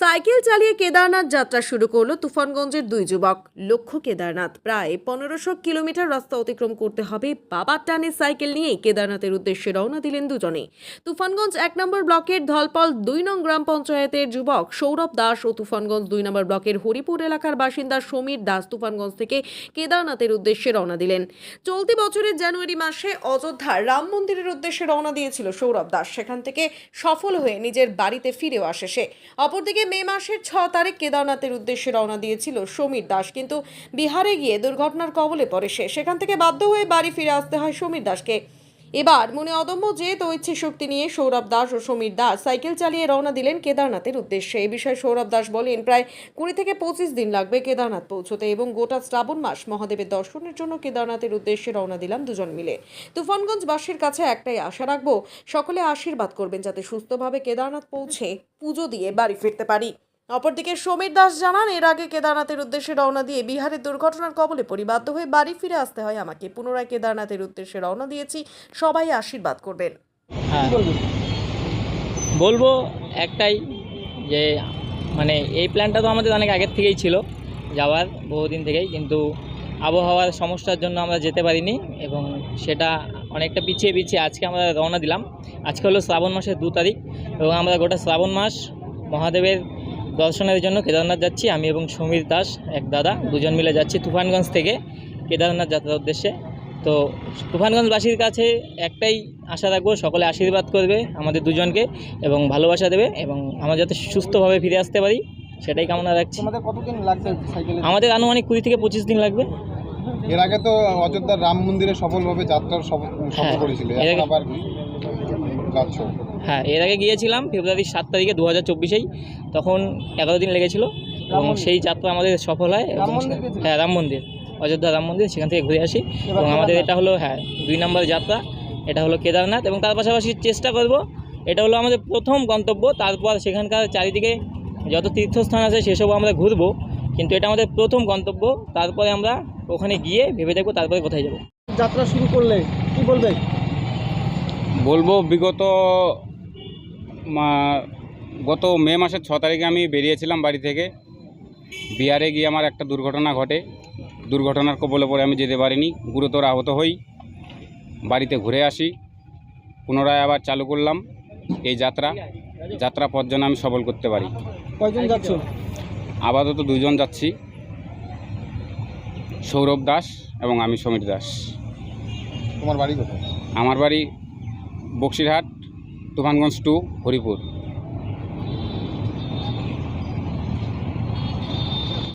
Cycle চালিয়ে কেদারনাথ যাত্রা শুরু করল তুফানগঞ্জের দুই যুবক। লক্ষ্য কেদারনাথ, প্রায় পনেরোশো কিলোমিটার রাস্তা অতিক্রম করতে হবে। বাবার টানে সাইকেল নিয়ে কেদারনাথের উদ্দেশ্যে রওনা দিলেন দুজনে তুফানগঞ্জ এক নম্বর ব্লকের ধলপল দুই নং গ্রাম পঞ্চায়েতের যুবক সৌরভ দাস ও তুফানগঞ্জ দুই নম্বর ব্লকের হরিপুর এলাকার বাসিন্দা সমীর দাস তুফানগঞ্জ থেকে কেদারনাথের উদ্দেশ্যে রওনা দিলেন। চলতি বছরের জানুয়ারি মাসে অযোধ্যার রাম মন্দিরের উদ্দেশ্যে রওনা দিয়েছিল সৌরভ দাস। সেখান থেকে সফল হয়ে নিজের বাড়িতে ফিরেও আসে সে। অপরদিকে মে মাসের ছ তারিখ কেদারনাথের উদ্দেশ্যে রওনা দিয়েছিল সমীর দাস। কিন্তু বিহারে গিয়ে দুর্ঘটনার কবলে পড়ে সে। সেখান থেকে বাধ্য হয়ে বাড়ি ফিরে আসতে হয় সমীর দাসকে। এবার মনে অদম্য জেদ ও ইচ্ছে শক্তি নিয়ে সৌরভ দাস ও সমীর দাস সাইকেল চালিয়ে রওনা দিলেন কেদারনাথের উদ্দেশ্যে। এ বিষয়ে সৌরভ দাস বলেন, প্রায় কুড়ি থেকে পঁচিশ দিন লাগবে কেদারনাথ পৌঁছতে এবং গোটা শ্রাবণ মাস মহাদেবের দর্শনের জন্য কেদারনাথের উদ্দেশ্যে রওনা দিলাম দুজন মিলে। তুফানগঞ্জ তুফানগঞ্জবাসীর কাছে একটাই আশা রাখব, সকলে আশীর্বাদ করবেন যাতে সুস্থভাবে কেদারনাথ পৌঁছে পুজো দিয়ে বাড়ি ফিরতে পারি। অপরদিকে সমীর দাস জানান, এর আগে কেদারনাথের উদ্দেশ্যে রওনা দিয়ে বিহারের দুর্ঘটনার কবলে পরি বাধ্য হয়ে বাড়ি ফিরে আসতে হয় আমাকে। পুনরায় কেদারনাথের উদ্দেশ্যে রওনা দিয়েছি। সবাই আশীর্বাদ করবেন। হ্যাঁ বলব একটাই যে মানে এই প্ল্যানটা তো আমাদের অনেক আগের থেকেই ছিল যাওয়ার বহুদিন থেকেই, কিন্তু আবহাওয়ার সমস্যার জন্য আমরা যেতে পারিনি এবং সেটা অনেকটা পিছিয়ে পিছিয়ে আজকে আমরা রওনা দিলাম। আজকে হলো শ্রাবণ মাসের দু তারিখ এবং আমরা গোটা শ্রাবণ মাস মহাদেবের দর্শনের জন্য কেদারনাথ যাচ্ছি। আমি এবং সমীর দাস এক দাদা দুজন মিলে যাচ্ছি তুফানগঞ্জ থেকে কেদারনাথ যাত্রার উদ্দেশ্যে। তো তুফানগঞ্জবাসীর কাছে একটাই আশা রাখব সকলে আশীর্বাদ করবে আমাদের দুজনকে এবং ভালোবাসা দেবে এবং আমরা যাতে সুস্থভাবে ফিরে আসতে পারি সেটাই কামনা রাখছি। তোমাদের কতদিন লাগবে সাইকেলে? আমাদের আনুমানিক কুড়ি থেকে পঁচিশ দিন লাগবে। এর আগে তো অযোধ্যার রাম মন্দিরে সফলভাবে যাত্রার সফল সফল হ্যাঁ, করেছিলে আবার হ্যাঁ এর আগে গিয়েছিলাম ফেব্রুয়ারির সাত তারিখে দু হাজার চব্বিশেই। তখন এগারো দিন লেগেছিল এবং সেই যাত্রা আমাদের সফল হয় এবং হ্যাঁ রাম মন্দির অযোধ্যা রাম মন্দির সেখান থেকে ঘুরে আসি। এবং আমাদের এটা হলো হ্যাঁ দুই নম্বর যাত্রা এটা হলো কেদারনাথ এবং তার পাশাপাশি চেষ্টা করব এটা হলো আমাদের প্রথম গন্তব্য তারপর সেখানকার চারিদিকে যত তীর্থস্থান আছে সেসবও আমরা ঘুরবো কিন্তু এটা আমাদের প্রথম গন্তব্য তারপরে আমরা ওখানে গিয়ে ভেবে দেখব তারপরে কোথায় যাব। যাত্রা শুরু করলে কি বলবে? বলব বিগত মা- গত মে মাসের ছ তারিখে আমি বেরিয়েছিলাম বাড়ি থেকে। বিহারে গিয়ে আমার একটা দুর্ঘটনা ঘটে। দুর্ঘটনার কবলে পড়ে আমি যেতে পারিনি। গুরুতর আহত হই। বাড়িতে ঘুরে আসি। পুনরায় আবার চালু করলাম এই যাত্রা। যাত্রা পথ যেন আমি সবল করতে পারি। কয়জন যাচ্ছ? আপাতত দুজন যাচ্ছি। সৌরভ দাস এবং আমি সমীর দাস। তোমার বাড়ি কোথায়? আমার বাড়ি বক্সিরহাট তুফানগঞ্জ টু হরিপুর।